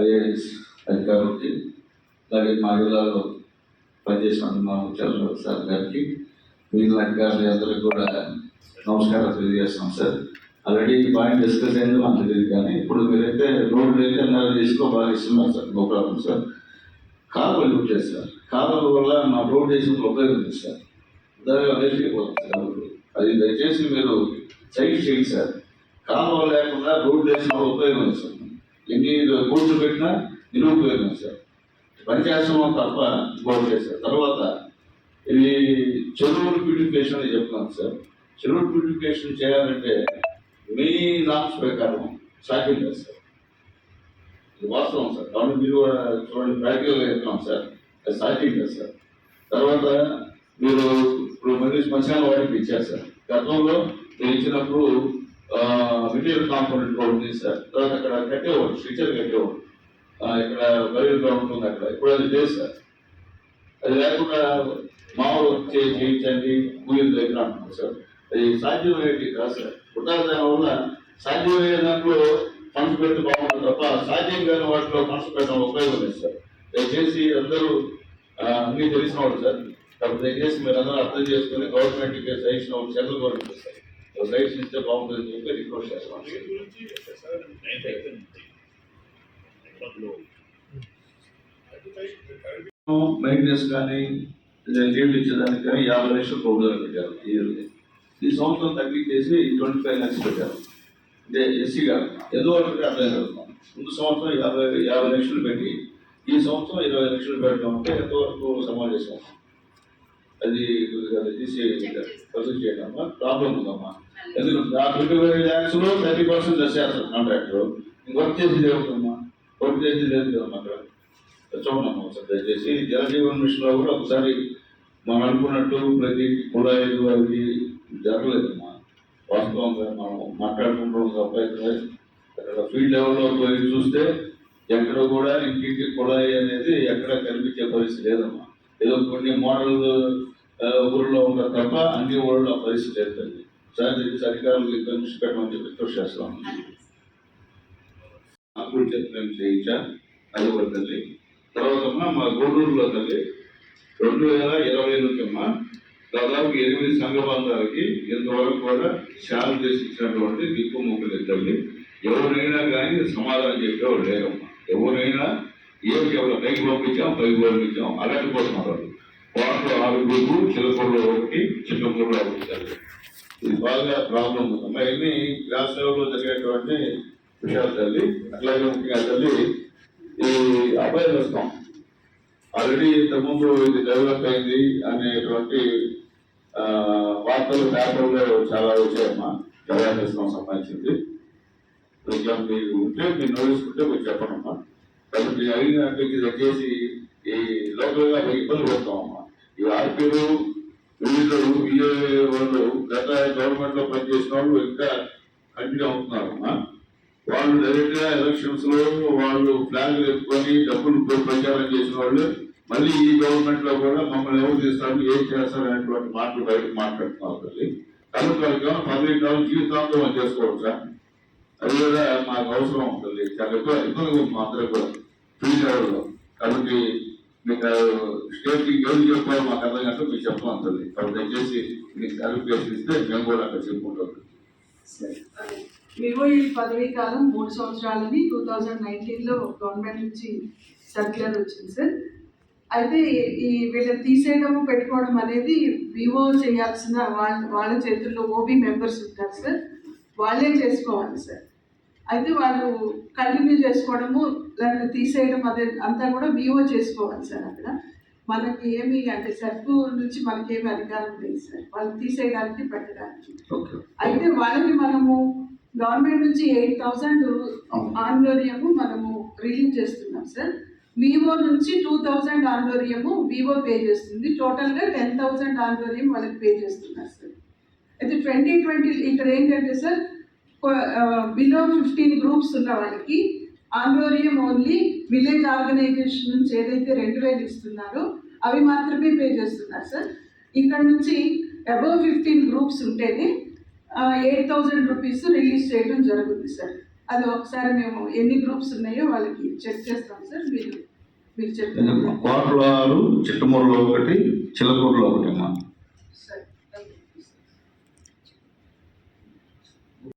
IAS అధికారులకి అలాగే మా జిల్లాలో పనిచేసిన మా ముఖ్యాలు సార్ గారికి మిగిలిన అధికారులు అందరికీ కూడా నమస్కారం తెలియజేస్తున్నాం సార్. ఆల్రెడీ ఈ పాయింట్ డిస్కస్ అయింది మాకు తెలియదు కానీ ఇప్పుడు మీరైతే రోడ్లు అయితే నెల తీసుకో బాగా ఇస్తున్నారు సార్ నో ప్రాబ్లం సార్. కాలువలు కుట్టారు సార్. కాలువల వల్ల మా రోడ్ వేసిన ఉపయోగం ఉంది సార్. ఉదాహరణ వెళ్ళిపోతుంది సార్ అది దయచేసి మీరు సైడ్ చేయండి సార్. కాలువ లేకుండా రోడ్ వేసిన ఉపయోగం ఉంది సార్. ఎన్ని కోట్లు పెట్టినా నిరుపయోగం సార్. పనిచేస్తున్నాం తప్ప గోల్ చేశారు తర్వాత ఇది చెరువులు ప్యూరిఫికేషన్ అని చెప్తున్నాను సార్. చెరువులు ప్యూరిఫికేషన్ చేయాలంటే మీ నామ్స్ ప్రకారం సాధ్యం లేదు సార్. ఇది వాస్తవం సార్. కాబట్టి మీరు కూడా చూడండి ప్రాక్టికల్గా చెప్తున్నాం సార్. అది సాధ్యం లేదు సార్. తర్వాత మీరు ఇప్పుడు మళ్ళీ శ్మశాన వాటికి ఇచ్చారు సార్. గతంలో నేను ఇచ్చినప్పుడు మెటీరియల్ కాంపౌండ్ రోడ్ చేశారు సార్ తర్వాత అక్కడ కట్టేవాడు స్ట్రక్చర్ కట్టేవాడు ఇక్కడ బయలు గ్రౌండ్ ఉంది అక్కడ. ఇప్పుడు అది లేదు సార్ అది లేకుండా మామూలు చే చేయించండి కూలీల దగ్గర అంటున్నారు సార్. అది సాధ్యమయ్యేది కాదు సార్. ఉదాహరణ వల్ల సాధ్యమయ్యే దాంట్లో ఫండ్స్ పెట్టి బాగుంటుంది తప్ప సాధ్యం కాని వాటిలో ఫండ్స్ పెట్టడం ఉపయోగం లేదు సార్. దయచేసి అందరూ అన్నీ తెలిసిన వాళ్ళు సార్. కాబట్టి దయచేసి మీరు అందరూ అర్థం చేసుకుని గవర్నమెంట్కి సజెషన్ ఒక సెంట్రల్ గవర్నమెంట్ సార్. సజెషన్ ఇస్తే బాగుంటుందని చెప్పి రిక్వెస్ట్ చేస్తాం మెయింటెనెన్స్ కానీ లీవ్లు ఇచ్చేదానికి కానీ యాభై లక్షలు ప్రోగ్రామ్ పెట్టారు ఈ ఇయర్కి. ఈ సంవత్సరం తగ్గించేసి ట్వంటీ ఫైవ్ ల్యాక్స్ పెట్టారు అంటే ఎస్సీ గారు ఏదో ఒకటి అర్థం కలుగుతాం ముందు సంవత్సరం యాభై యాభై లక్షలు పెట్టి ఈ సంవత్సరం ఇరవై లక్షలు పెట్టడం అంటే ఎంతవరకు సమావేశం అది తీసి ప్రొసెస్ చేయడమ్మా ప్రాబ్లం ఉందమ్మా. ఎందుకంటే ఆ ట్వంటీ ఫైవ్ ల్యాక్స్లో థర్టీ పర్సెంట్ చేస్తారు కాంట్రాక్టర్ వర్క్ చేసేది ఏమిటమ్మా వర్క్ చేసేది లేదు కదమ్మా అక్కడ. చూడమ్మా ఒకసారి దయచేసి. జలజీవన్ మిషన్లో కూడా ఒకసారి మనం అనుకున్నట్టు ప్రతి కుళాయిలు అవి జరగలేదమ్మా. వాస్తవంగా మనం మాట్లాడుకుంటున్నాం తప్ప అక్కడ ఫీల్డ్ లెవెల్లో పోయి చూస్తే ఎక్కడ కూడా ఇంటికి కుళాయి అనేది ఎక్కడ కనిపించే పరిస్థితి లేదమ్మా. ఏదో కొన్ని మోడల్ ఊళ్ళో ఉన్నారు తప్ప అన్ని ఊళ్ళో ఆ పరిస్థితి ఏర్పడింది. తల్లి సార్ చెప్పి అధికారులు పెట్టమని చెప్పి రిక్వెస్ట్ చేస్తాం. అప్పుడు చెప్పిన చేయించా? అది ఒక తల్లి. తర్వాత మా గూడూరులో తల్లి రెండు వేల ఇరవై నుంచి అమ్మా దాదాపు ఎనిమిది సంఘ బంధాలకి ఇంతవరకు కూడా శాంతి చేసి ఇచ్చినటువంటి దిక్కు మొక్కలు ఇద్దరిని ఎవరైనా కానీ సమాధానం చెప్పేవాడు లేరమ్మా. పైకి పంపించాం పైకి పంపించాం. అలాంటి కోసం అన్నారు. వాటిలో ఆరుగురు చిలకూరులో ఒకటి చిన్నపూరులో ఒకటి ఇది బాగా ప్రాబ్లం ఉందమ్మా ఇవన్నీ క్లాస్ లెవెల్లో జరిగేటువంటి విషయాలు తల్లి అట్లాగే ముఖ్యంగా తల్లి ఈ అబ్బాయి వస్తాం. ఆల్రెడీ ఇంతకుముందు ఇది డెవలప్ అయింది అనేటువంటి వార్తలు పేపర్లో చాలా వచ్చాయమ్మా. అవేర్నెస్ సంబంధించింది. ఇట్లా మీరు ఉంటే మీరు నోటీస్ ఉంటే మీరు చెప్పనమ్మా కాబట్టి అడిగినట్టు దయచేసి ఈ లోకల్గా ఇబ్బంది పడతామమ్మా ఈ ఆర్పీలు విలీలు విఏ వాళ్ళు గత గవర్నమెంట్లో పనిచేసిన వాళ్ళు ఇంకా కంటిన్యూ అవుతున్నారమ్మా వాళ్ళు డైరెక్ట్గా ఎలక్షన్స్లో వాళ్ళు ఫ్లాగ్ ఎత్తుకొని డబ్బులు ప్రచారం చేసిన వాళ్ళు మళ్ళీ ఈ గవర్నమెంట్లో కూడా మమ్మల్ని ఎవరు చేస్తారు ఏం చేస్తారు అనేటువంటి మాటలు బయటకు మాట్లాడుతున్నారు తల్లి. కనుక వాళ్ళకి పబ్లిక్ జీవితాంతం చేసుకోవచ్చా? అది కూడా మాకు అవసరం ఉంటుంది. చాలా ఎక్కువ ఇబ్బంది మా అందరూ కూడా. ఫ్రీ కాబట్టి మీకు స్టేట్కి కి చెప్పాలో మాకు అర్థం కంటే మీకు చెప్పాలి తల్లి కాబట్టి దయచేసి మీకు క్లారిఫికేషన్ ఇస్తే మేము కూడా అక్కడ చెప్పుకుంటాం. వివో ఈ పదవీ కాలం మూడు సంవత్సరాలని టూ థౌజండ్ నైన్టీన్లో గవర్నమెంట్ నుంచి సర్క్యులర్ వచ్చింది సార్. అయితే ఈ వీళ్ళని తీసేయడము పెట్టుకోవడం అనేది వివో చేయాల్సిన వాళ్ళ వాళ్ళ చేతుల్లో ఓబీ మెంబర్స్ ఉంటారు సార్. వాళ్ళే చేసుకోవాలి సార్. అయితే వాళ్ళు కంటిన్యూ చేసుకోవడము లేకపోతే తీసేయడం అదే అంతా కూడా వివో చేసుకోవాలి సార్ అక్కడ. మనకి ఏమి అంటే సర్పు నుంచి మనకి ఏమి అధికారం లేదు సార్. వాళ్ళు తీసేయడానికి పెట్టడానికి. ఓకే. అయితే వాళ్ళకి మనము గవర్నమెంట్ నుంచి ఎయిట్ థౌసండ్ ఆందోళనము మనము రిలీజ్ చేస్తున్నాం సార్. వివో నుంచి టూ థౌసండ్ ఆందోళనము వివో పే చేస్తుంది. టోటల్గా టెన్ థౌసండ్ ఆందోళనం వాళ్ళకి పే చేస్తున్నారు సార్. అయితే ట్వంటీ ట్వంటీ ఇక్కడ ఏంటంటే సార్ బిలో ఫిఫ్టీన్ గ్రూప్స్ ఉన్న వాళ్ళకి ఆందోళనం ఓన్లీ విలేజ్ ఆర్గనైజేషన్ నుంచి ఏదైతే రెండు వేలు ఇస్తున్నారో అవి మాత్రమే పే చేస్తున్నారు సార్. ఇక్కడ నుంచి అబవ్ ఫిఫ్టీన్ గ్రూప్స్ ఉంటేనే ఎయిట్ థౌజండ్ రూపీస్ రిలీజ్ చేయడం జరుగుతుంది సార్. అది ఒకసారి మేము ఎన్ని గ్రూప్స్ ఉన్నాయో వాళ్ళకి చెక్ చేస్తాం సార్. మీరు మీరు కోటలో ఆరు చిట్టమూరులో ఒకటి చిలకూరులో ఒకటి అమ్మా. సరే.